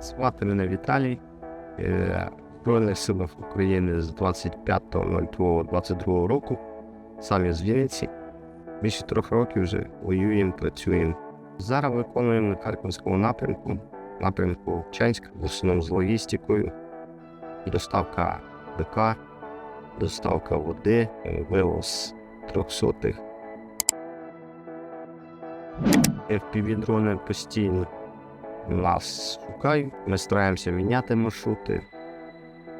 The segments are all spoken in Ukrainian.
Звати мене Віталій. Е, Збройних силах України з 25.02.22 року. Сам я з Вінниці. Більше трьох років вже воюємо, працюємо. Зараз виконуємо на Харківському напрямку, напрямку Чанськ, в основному з логістикою, доставка БК, доставка води, е, вивоз трьохсотих. FPV-дрони постійно нас шукають. Ми стараємося міняти маршрути,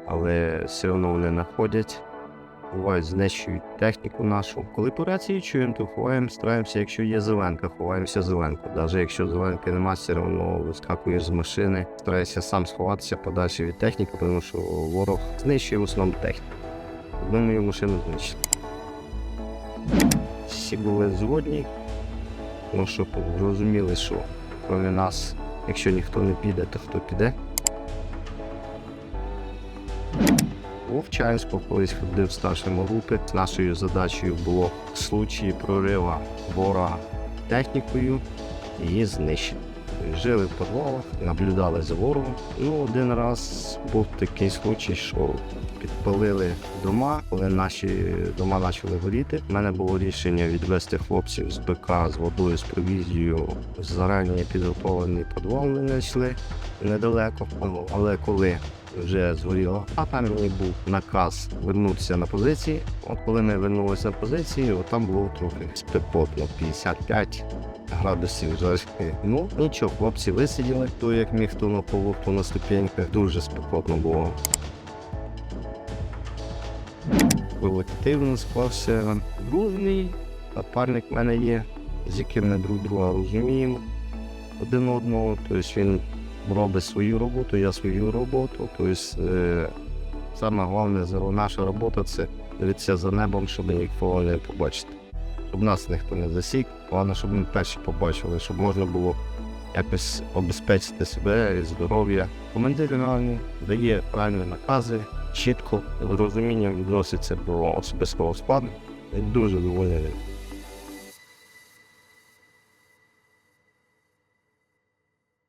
але все одно вони знаходять. Бувають, знищують техніку нашу. Коли по рації чуємо, то ховаємо, стараємося, якщо є зеленка, ховаємося зеленку. Навіть якщо зеленки немає, все одно вискакуєш з машини. Стараюся сам сховатися подальше від техніки, тому що ворог знищує в основному техніку. Одну мою машину знищили. Всі були згодні, тому що зрозуміли, що крім нас, якщо ніхто не піде, то хто піде. У Вчанську колись ходив старшими групи. Нашою задачею було в случаї прорива ворога технікою її знищити. Жили в підвалах, наблюдали за ворогом. Ну, один раз був такий случай, що підпалили дома, коли наші дома почали горіти. У мене було рішення відвести хлопців з БК з водою, з провізією. Зарані підготовлений підвал ми знайшли недалеко. Але коли вже згоріла хата, мені був наказ вернутися на позиції. От коли ми вернулися на позиції, от там було трохи спекотно, 55 градусів жарки. Ну нічого, хлопці висиділи, хто як міг, хто на полу, на ступеньках. Дуже спекотно було. Колектив у нас склався дружний, напарник в мене є, з яким ми друг друга розуміємо один одного. Тобто він робить свою роботу, я свою роботу. Тобто, е, саме головне наша робота це дивитися за небом, щоб нікого не побачити. Щоб нас ніхто не засік, головне, щоб ми перші побачили, щоб можна було якось обезпечити себе і здоров'я. Командир реально дає правильні накази, чітко з розумінням відноситься до особистого складу. Дуже доволі